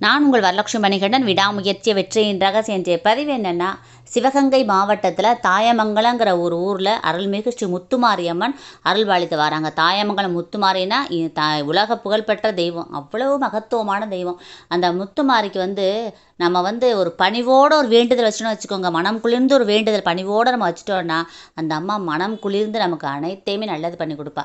நான் உங்கள் வரலட்சுமி மணிகண்டன் விடாமுயற்சி வெற்றியின் ரகசியம் என்ற பதிவு என்னென்னா சிவகங்கை மாவட்டத்தில் தாயமங்கலங்கிற ஒரு ஊரில் அருள்மிகு ஸ்ரீ முத்துமாரியம்மன் அருள்வாளித்து வராங்க. தாயமங்கலம் முத்துமாரினா த உலக புகழ்பெற்ற தெய்வம். அவ்வளவு மகத்துவமான தெய்வம். அந்த முத்துமாரிக்கு வந்து நம்ம வந்து ஒரு பணிவோட ஒரு வேண்டுதல் வச்சுட்டோம்னு வச்சுக்கோங்க. மனம் குளிர்ந்து ஒரு வேண்டுதல் பணிவோடு நம்ம வச்சுட்டோம்னா அந்த அம்மா மனம் குளிர்ந்து நமக்கு அனைத்தையுமே நல்லது பண்ணி கொடுப்பா.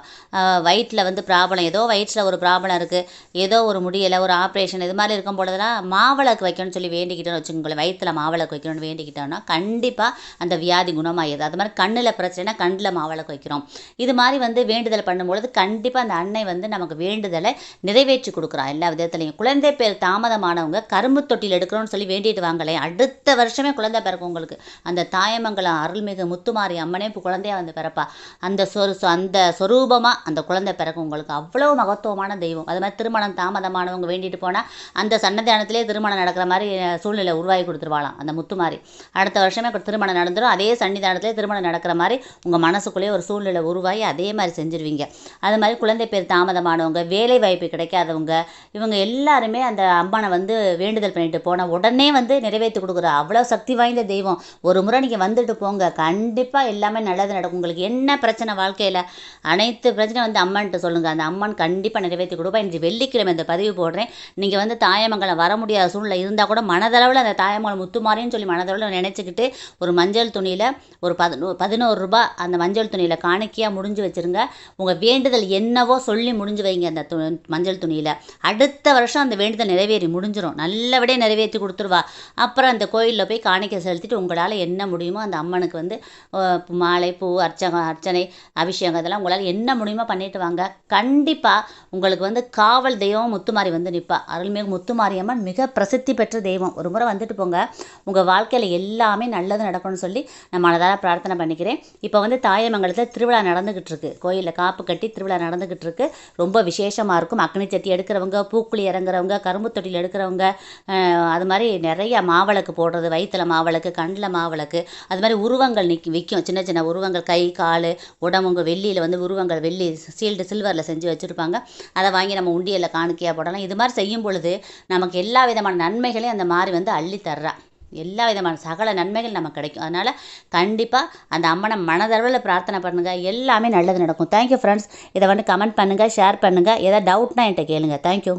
வயிற்றில் வந்து ப்ராப்ளம் ஏதோ வயிற்றில் ஒரு ப்ராப்ளம் இருக்குது ஏதோ ஒரு முடியலை ஒரு ஆப்ரேஷன் இது மாதிரி இருக்கும் பொழுதுலாம் மாவிளக்கு வைக்கணும்னு சொல்லி வேண்டிக்கிட்டோன்னு வச்சுக்கோங்களேன். வயிற்றில் மாவிளக்கு வைக்கணும்னு வேண்டிக்கிட்டோன்னா கண்டிப்பாக அந்த வியாதி குணமாகிடுது அது மாதிரி கண்ணில் பிரச்சனை கண்ணில் மாவிளக்கு வைக்கிறோம் இது மாதிரி வந்து வேண்டுதல் பண்ணும்பொழுது கண்டிப்பாக அந்த அன்னை வந்து நமக்கு வேண்டுதலை நிறைவேற்றி கொடுக்குறா. எல்லா விதத்துலையும். குழந்தை பேர் தாமதமானவங்க கரும்பு தொட்டியில் எடுக்கிறோன்னு சொல்லி வேண்டிட்டு வாங்கலே. அடுத்த வருஷமே குழந்தை பிறக்கும் உங்களுக்கு. அந்த தாயமங்கலம் அருள்மிகு முத்துமாரி அம்மனே இப்போ குழந்தையா வந்து பிறப்பா. அந்த சொரு அந்த சொரூபமாக அந்த குழந்தை பிறக்கும் உங்களுக்கு. அவ்வளோ மகத்துவமான தெய்வம். அது மாதிரி திருமணம் தாமதமானவங்க வேண்டிட்டு போனால் அந்த சன்னதானத்திலே திருமணம் நடக்கிற மாதிரி சூழ்நிலை உருவாகி கொடுத்துருவாளாம் அந்த முத்துமாரி. அடுத்த வருஷமே கூட திருமணம் நடந்துடும் அதே சன்னிதானத்திலே திருமணம் நடக்கிற மாதிரி உங்கள் மனசுக்குள்ளேயே ஒரு சூழ்நிலை உருவாகி அதே மாதிரி செஞ்சுருவீங்க. அது மாதிரி குழந்தை பேர் தாமதமானவங்க வேலை வாய்ப்பு கிடைக்காதவங்க இவங்க எல்லாருமே அந்த அம்மனை வந்து வேண்டுதல் பண்ணிட்டு போன உடனே வந்து நிறைவேற்றி கொடுக்குற அவ்வளோ சக்தி வாய்ந்த தெய்வம். ஒரு முறை நீங்கள் வந்துட்டு போங்க. கண்டிப்பாக எல்லாமே நல்லது நடக்கும். உங்களுக்கு என்ன பிரச்சனை வாழ்க்கையில்? அனைத்து பிரச்சனை வந்து அம்மன்ட்டு சொல்லுங்கள் அந்த அம்மன் கண்டிப்பாக நிறைவேற்றி கொடுப்பா. இன்று வெள்ளிக்கிழமை இந்த பதிவு போடுறேன். நீங்கள் வந்து தாயமங்கலம் வர முடியாத சூழ்நிலை இருந்தால் கூட மனதளவில் அந்த தாயமங்கலம் முத்துமாரின்னு சொல்லி மனதளவில் நினச்சிக்கிட்டு ஒரு மஞ்சள் துணியில் ஒரு பதினோ பதினோரு ரூபாய் அந்த மஞ்சள் துணியில் காணிக்கையாக முடிஞ்சு வச்சுருங்க. உங்கள் வேண்டுதல் என்னவோ சொல்லி முடிஞ்சு வைங்க அந்த து மஞ்சள் துணியில். அடுத்த வருஷம் அந்த வேண்டுதல் நிறைவேறி முடிஞ்சிடும் நல்லபடியாக நிறைவேற்றி கொடுத்துருவா. அப்புறம் அந்த கோயிலில் போய் காணிக்கை செலுத்திட்டு உங்களால் என்ன முடியுமோ அந்த அம்மனுக்கு வந்து மாலை பூ அர்ச்சகம் அர்ச்சனை அபிஷேகம் இதெல்லாம் உங்களால் என்ன முடியுமோ பண்ணிட்டு வாங்க. கண்டிப்பாக உங்களுக்கு வந்து காவல் தெய்வம் முத்துமாரி வந்து நிற்பா அருள்மிகு முத்துமாரியம்மன் மிக பிரசித்தி பெற்ற தெய்வம். ஒரு முறை வந்துட்டு போங்க. உங்கள் வாழ்க்கையில் எல்லாமே நல்லது நடக்கும்னு சொல்லி நான் மனதார பிரார்த்தனை பண்ணிக்கிறேன். இப்போ வந்து தாயமங்கலத்தில் திருவிழா நடந்துக்கிட்டு இருக்கு கோயிலில் காப்பு கட்டி திருவிழா நடந்துக்கிட்டு இருக்கு ரொம்ப விசேஷமாக இருக்கும். அக்னி சட்டி எடுக்கிறவங்க பூக்குழி இறங்குறவங்க கரும்பு தொட்டியில் எடுக்கிறவங்க அது மாதிரி நிறைய மாவிளக்கு போடுறது வயிற்றுல மாவிளக்கு கண்ணில் மாவிளக்கு அது மாதிரி உருவங்கள் நிற்கி விற்கும் சின்ன சின்ன உருவங்கள் கை கால் உடம்புங்க வெள்ளியில் வந்து உருவங்கள் வெள்ளி சீல்டு சில்வரில் செஞ்சு வச்சுருப்பாங்க. அதை வாங்கி நம்ம உண்டியலில் காணிக்கையாக போடலாம். இது மாதிரி செய்யும் பொழுது நமக்கு எல்லா விதமான நன்மைகளையும் அந்த மாதிரி வந்து அள்ளி தர்றா. எல்லா விதமான சகல நன்மைகள் நமக்கு கிடைக்கும். அதனால் கண்டிப்பாக அந்த அம்மனை மனதளவில் பிரார்த்தனை பண்ணுங்கள் எல்லாமே நல்லது நடக்கும். தேங்க்யூ ஃப்ரெண்ட்ஸ் இதை வந்து கமெண்ட் பண்ணுங்கள் ஷேர் பண்ணுங்கள் ஏதாவது டவுட்னா என்கிட்ட கேளுங்கள் தேங்க்யூ